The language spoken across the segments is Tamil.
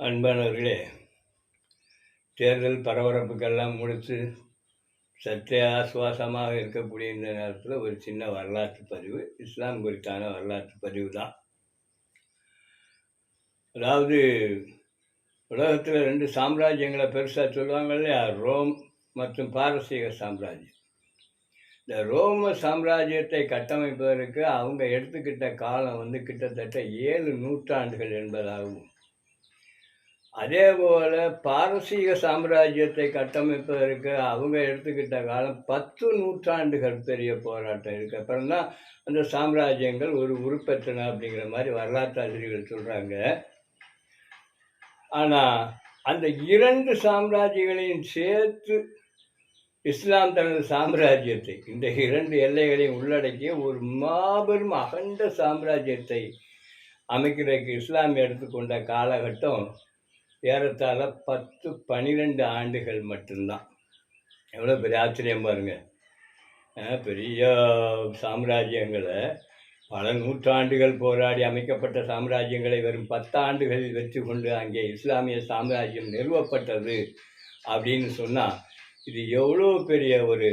அன்பானவர்களே தேர்தல் பரபரப்புக்கெல்லாம் முடித்து சற்றே ஆசுவாசமாக இருக்கக்கூடிய இந்த நேரத்தில் ஒரு சின்ன வரலாற்று பதிவு இஸ்லாம் குறித்தான வரலாற்று பதிவு தான் அதாவது உலகத்தில் ரெண்டு சாம்ராஜ்யங்களை பெருசாக சொல்லுவாங்க இல்லையா? ரோம் மற்றும் பாரசீக சாம்ராஜ்யம். இந்த ரோம சாம்ராஜ்யத்தை கட்டமைப்பதற்கு அவங்க எடுத்துக்கிட்ட காலம் வந்து கிட்டத்தட்ட ஏழு நூற்றாண்டுகள் என்பதாகும். அதே போல் பாரசீக சாம்ராஜ்யத்தை கட்டமைப்பதற்கு அவங்க எடுத்துக்கிட்ட காலம் பத்து நூற்றாண்டுகள் பெரிய போராட்டம் இருக்குது அப்புறம் தான் அந்த சாம்ராஜ்யங்கள் ஒரு உருப்பெற்றன அப்படிங்கிற மாதிரி வரலாற்று ஆசிரியர்கள் ஆனால் அந்த இரண்டு சாம்ராஜ்யங்களையும் சேர்த்து இஸ்லாம் தனது சாம்ராஜ்யத்தை இந்த இரண்டு எல்லைகளையும் உள்ளடக்கிய ஒரு மாபெரும் அகண்ட சாம்ராஜ்யத்தை அமைக்கிறதுக்கு இஸ்லாம் எடுத்துக்கொண்ட காலகட்டம் ஏறத்தாழ பத்து பன்னிரெண்டு ஆண்டுகள் மட்டும்தான். எவ்வளோ பெரிய ஆச்சரியம் பாருங்கள் பெரிய சாம்ராஜ்யங்களை பல நூற்றாண்டுகள் போராடி அமைக்கப்பட்ட சாம்ராஜ்யங்களை வெறும் பத்தாண்டுகளில் வெற்றி கொண்டு அங்கே இஸ்லாமிய சாம்ராஜ்யம் நிறுவப்பட்டது அப்படின்னு சொன்னால் இது எவ்வளோ பெரிய ஒரு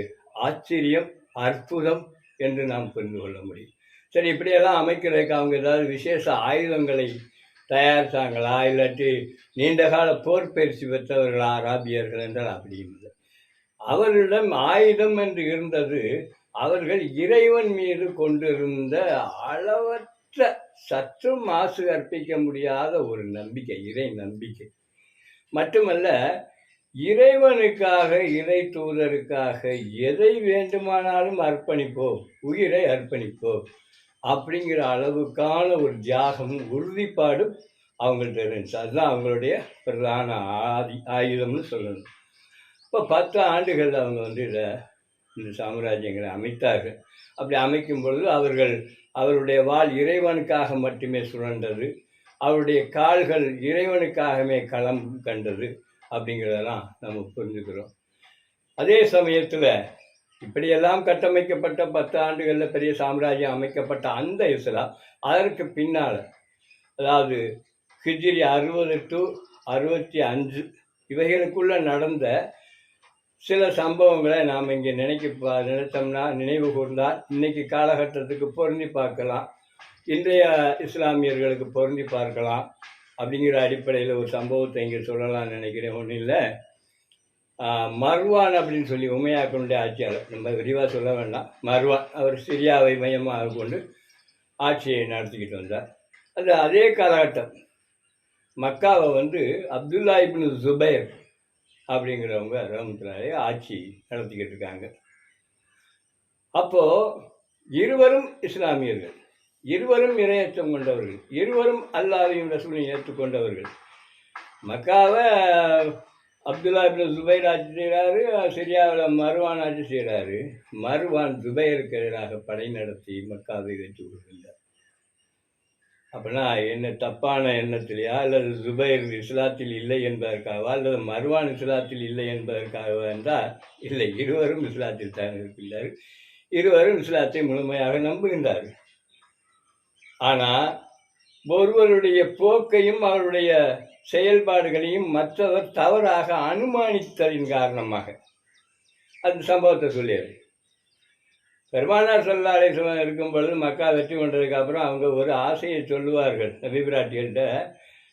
ஆச்சரியம் அற்புதம் என்று நாம் புரிந்து கொள்ள முடியும். சரி இப்படியெல்லாம் அமைக்கிறதுக்கு அவங்க ஏதாவது விசேஷ ஆயுதங்களை தயாரித்தாங்களா இல்லாட்டி நீண்டகால போர் பயிற்சி பெற்றவர்களா அராபியர்கள் என்றால் அப்படி இல்லை. அவர்களிடம் ஆயுதம் என்று இருந்தது அவர்கள் இறைவன் மீது கொண்டிருந்த அளவற்ற சற்றும் மாசு கற்பிக்க முடியாத ஒரு நம்பிக்கை இறை நம்பிக்கை. மட்டுமல்ல இறைவனுக்காக இறை தூதருக்காக எதை வேண்டுமானாலும் அர்ப்பணிப்போ உயிரை அர்ப்பணிப்போ அப்படிங்கிற அளவுக்கான ஒரு தியாகம் உறுதிப்பாடும் அவங்கள்ட்ட இருந்துச்சு. அதுதான் அவங்களுடைய பிரதான ஆதி ஆயுதம்னு சொல்லணும். இப்போ பத்து ஆண்டுகள் அவங்க வந்து இதை இந்த சாம்ராஜ்யங்களை அமைத்தார்கள். அப்படி அமைக்கும் பொழுது அவர்கள் அவருடைய வாள் இறைவனுக்காக மட்டுமே சுழன்றது அவருடைய கால்கள் இறைவனுக்காகவே களம் கண்டது அப்படிங்கிறதெல்லாம் நம்ம புரிஞ்சுக்கிறோம். அதே சமயத்தில் இப்படியெல்லாம் கட்டமைக்கப்பட்ட பத்து ஆண்டுகளில் பெரிய சாம்ராஜ்யம் அமைக்கப்பட்ட அந்த இஸ்லாம் அதற்கு பின்னால் அதாவது ஹிஜ்ரி அறுபது டு அறுபத்தி அஞ்சு இவைகளுக்குள்ளே நடந்த சில சம்பவங்களை நாம் இங்கே நினைக்க நினைத்தோம்னா நினைவு கூர்ந்தால் இன்றைக்கி காலகட்டத்துக்கு பொருந்தி பார்க்கலாம். இன்றைய இஸ்லாமியர்களுக்கு பொருந்தி பார்க்கலாம். அப்படிங்கிற அடிப்படையில் ஒரு சம்பவத்தை இங்கே சொல்லலாம்னு நினைக்கிறேன். ஒன்றும் இல்லை. மர்வான் அப்படின்னு சொல்லி உமையாக்கனுடைய ஆட்சியாளர். நம்ம விரிவாக சொல்ல வேண்டாம். மர்வான் அவர் சிரியாவை மையமாக கொண்டு ஆட்சியை நடத்திக்கிட்டு வந்தார். அது அதே காலகட்டம். மக்காவை வந்து அப்துல்லா இப்னு ஜுபைர் அப்படிங்கிறவங்க ரஹமத்துல்லாஹி ஆட்சி நடத்திக்கிட்டு இருக்காங்க. அப்போது இருவரும் இஸ்லாமியர்கள். இருவரும் இரையச்சம் கொண்டவர்கள். இருவரும் அல்லாவையும் ரசூலையும் ஏற்றுக்கொண்டவர்கள். மக்காவை அப்துல்லா இப்போ ஜுபைர் ஆட்சி செய்கிறாரு சிரியாவில் மருவான் ஆட்சி செய்கிறாரு மருவான் ஜுபைருக்கு எதிராக படை நடத்தி மக்காவை வெற்றி கொள்கின்றார் அப்படின்னா என்ன தப்பான எண்ணத்திலேயா? அல்லது ஜுபைர் இஸ்லாத்தில் இல்லை என்பதற்காகவா? அல்லது மர்வான் இஸ்லாத்தில் இல்லை என்பதற்காகவா என்றால் இல்லை இருவரும் இஸ்லாத்தில் தான் இருக்கின்றார்கள். இருவரும் இஸ்லாத்தை முழுமையாக நம்புகின்றார்கள். ஆனால் ஒருவருடைய போக்கையும் அவருடைய செயல்பாடுகளையும் மற்றவர் தவறாக அனுமானித்ததின் காரணமாக. அந்த சம்பவத்தை சொல்லியது. பெருமானார் சல்லாலை இருக்கும் பொழுது மக்கா வெற்றி கொண்டதுக்கு அப்புறம் அவங்க ஒரு ஆசையை சொல்லுவார்கள். நபிபிராட்டிகள்கிட்ட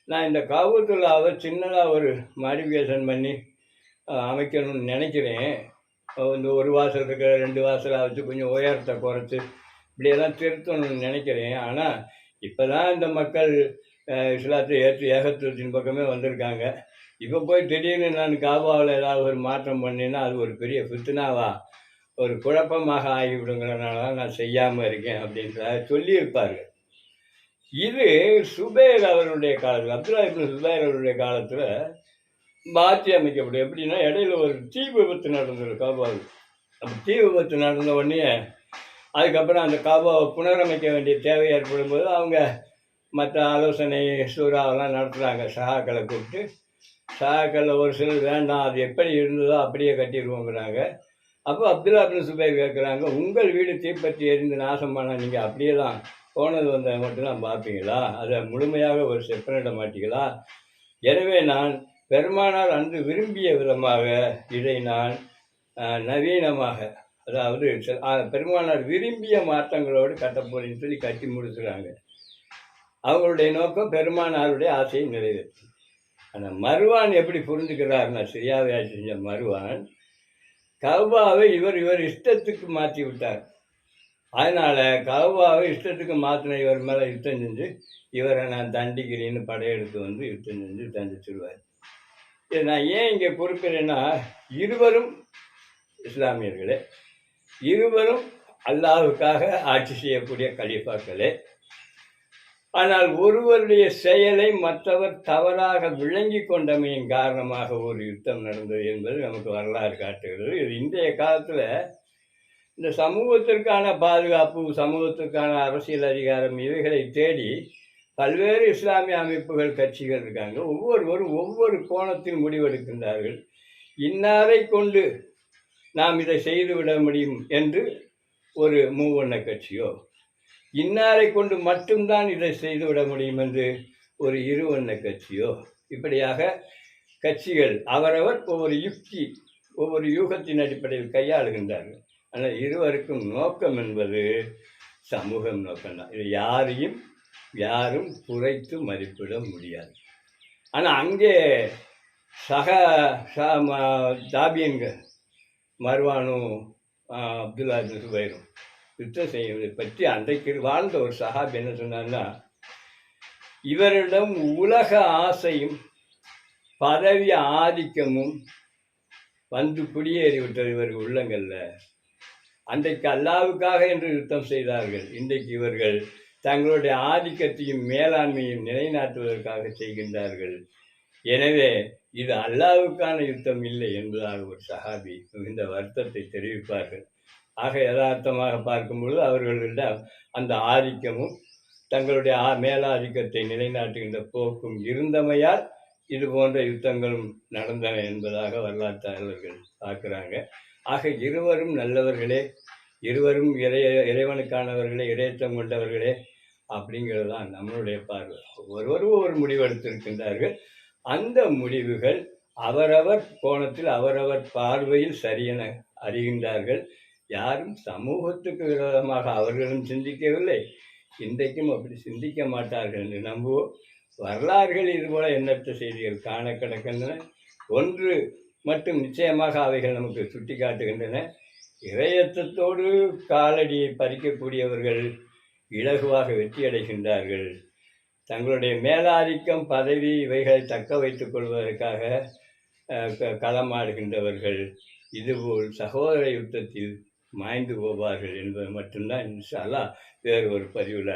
நான் இந்த காபூத்துல்லாவை சின்னதாக ஒரு மாடிஃபிகேஷன் பண்ணி அமைக்கணும்னு நினைக்கிறேன். இந்த ஒரு வாசல் இருக்கிற ரெண்டு வாசலாக வச்சு கொஞ்சம் உயரத்தை குறைச்சி இப்படியெல்லாம் திருத்தணும்னு நினைக்கிறேன். ஆனால் இப்போ தான் இந்த மக்கள் இஸ்லாத்தை ஏற்று ஏகத்துவத்தின் பக்கமே வந்திருக்காங்க. இப்போ போய் திடீர்னு நான் காபாவில் ஏதாவது ஒரு மாற்றம் பண்ணினா அது ஒரு பெரிய ஃபித்னாவா ஒரு குழப்பமாக ஆகிவிடுங்கிறனால தான் நான் செய்யாமல் இருக்கேன் அப்படின்ற சொல்லியிருப்பார்கள். இது சுபேர் அவருடைய காலத்தில் அப்துல்லா இப்னு சுபேர் அவருடைய காலத்தில் மாற்றி அமைக்கப்படும். எப்படின்னா இடையில ஒரு தீ விபத்து நடந்தது காபாவில். அப்போ தீ விபத்து நடந்த உடனே அதுக்கப்புறம் அந்த காபாவை புனரமைக்க வேண்டிய தேவை ஏற்படும் போது அவங்க மற்ற ஆலோசனை சூறாவெல்லாம் நடத்துகிறாங்க சகாக்களை கூப்பிட்டு சகாக்களில் ஒரு சிலர் வேண்டாம் அது எப்படி இருந்ததோ அப்படியே கட்டிடுவோங்கிறாங்க. அப்போ அப்துல்லா அப்துல் சுபை கேட்குறாங்க உங்கள் வீடு தீப்பற்றி எரிந்து நாசமான நீங்கள் அப்படியே தான் போனது வந்த மட்டும்தான் பார்ப்பீங்களா? அதை முழுமையாக ஒரு செப்பனிட மாட்டீங்களா? எனவே நான் பெருமானார் அன்று விரும்பிய விதமாக இதை நான் நவீனமாக அதாவது பெருமானார் விரும்பிய மாற்றங்களோடு கட்டப்போறேன்னு சொல்லி கட்டி முடிச்சுறாங்க. அவங்களுடைய நோக்கம் பெருமானாருடைய ஆசையை நிறைவேற்றும். ஆனால் மருவான் எப்படி புரிஞ்சுக்கிறாருன்னா சிரியாவை செஞ்ச மருவான் கவுபாவை இவர் இவர் இஷ்டத்துக்கு மாற்றி விட்டார். அதனால் கௌபாவை இஷ்டத்துக்கு மாற்றின இவர் மேலே யுத்தம் செஞ்சு இவரை நான் தண்டிக்கிறேன்னு படையெடுத்து வந்து யுத்தம் செஞ்சு தண்டிச்சிருவார். இது நான் ஏன் இங்கே குறிப்பிட்றேன்னா இருவரும் இஸ்லாமியர்களே. இருவரும் அல்லாவுக்காக ஆட்சி செய்யக்கூடிய கலீஃபாக்களே. ஆனால் ஒருவருடைய செயலை மற்றவர் தவறாக விளங்கி கொண்டமையின் காரணமாக ஒரு யுத்தம் நடந்தது என்பது நமக்கு வரலாறு காட்டுகிறது. இது இன்றைய காலத்தில் இந்த சமூகத்திற்கான பாதுகாப்பு சமூகத்திற்கான அரசியல் அதிகாரம் இவைகளை தேடி பல்வேறு இஸ்லாமிய அமைப்புகள் கட்சிகள் இருக்காங்க. ஒவ்வொருவரும் ஒவ்வொரு கோணத்தில் முடிவெடுக்கின்றார்கள். இன்னாரை கொண்டு நாம் இதை செய்துவிட முடியும் என்று ஒரு மூவண்ண கட்சியோ? இன்னாரை கொண்டு மட்டும்தான் இதை செய்துவிட முடியும் என்று ஒரு இருவண்ண கட்சியோ? இப்படியாக கட்சிகள் அவரவர் ஒவ்வொரு யுக்தி ஒவ்வொரு யூகத்தின் அடிப்படையில் கையாளுகின்றார்கள். ஆனால் இருவருக்கும் நோக்கம் என்பது சமூகம் நோக்கம்தான். இது யாரையும் யாரும் குறைத்து மதிப்பிட முடியாது. ஆனால் அங்கே சக ச தாபியன்கள் மர்வானும் அப்துல்லா சுபைரும் யுத்தம் செய்வதை பற்றி அன்றைக்கு வாழ்ந்த ஒரு சஹாப் என்ன சொன்னார்னா இவரிடம் உலக ஆசையும் பதவி ஆதிக்கமும் வந்து குடியேறிவிட்டது இவர் உள்ளங்கள்ல. அன்றைக்கு அல்லாவுக்காக என்று யுத்தம் செய்தார்கள். இன்றைக்கு இவர்கள் தங்களுடைய ஆதிக்கத்தையும் மேலாண்மையும் நிலைநாட்டுவதற்காக செய்கின்றார்கள். எனவே இது அல்லாவுக்கான யுத்தம் இல்லை என்பதாக ஒரு சஹாபி மிகுந்த வருத்தத்தை தெரிவிப்பார்கள். ஆக யதார்த்தமாக பார்க்கும்பொழுது அவர்களிடம் அந்த ஆதிக்கமும் தங்களுடைய ஆ- மேலாதிக்கத்தை நிலைநாட்டுகின்ற போக்கும் இருந்தமையால் இது போன்ற யுத்தங்களும் நடந்தன என்பதாக வரலாற்றாளர்கள் பார்க்குறாங்க. ஆக இருவரும் நல்லவர்களே இருவரும் இறை இறைவனுக்கானவர்களே இறையத்தம் கொண்டவர்களே அப்படிங்கிறது தான் நம்மளுடைய பார்வை. ஒருவரும் ஒரு முடிவெடுத்திருக்கின்றார்கள் அந்த முடிவுகள் அவரவர் கோணத்தில் அவரவர் பார்வையில் சரியென அறிகின்றார்கள். யாரும் சமூகத்துக்கு விரோதமாக அவர்களும் சிந்திக்கவில்லை. இன்றைக்கும் அப்படி சிந்திக்க மாட்டார்கள் என்று நம்புவோம். வரலாறுகள் இதுபோல எண்ணற்ற செய்திகள் காண கிடக்கின்றன ஒன்று மட்டும் நிச்சயமாக அவைகள் நமக்கு சுட்டி காட்டுகின்றன இறையற்றத்தோடு காலடியை பறிக்கக்கூடியவர்கள் இலகுவாக வெற்றியடைகின்றார்கள். தங்களுடைய மேலாதிக்கம் பதவி இவைகளை தக்க வைத்துக் கொள்வதற்காக களமாடுகின்றவர்கள். இதுபோல் சகோதர யுத்தத்தில் மாய்ந்து போவார்கள் என்பது மட்டும்தான் இன்ஷாலா வேறு ஒரு பதிவில்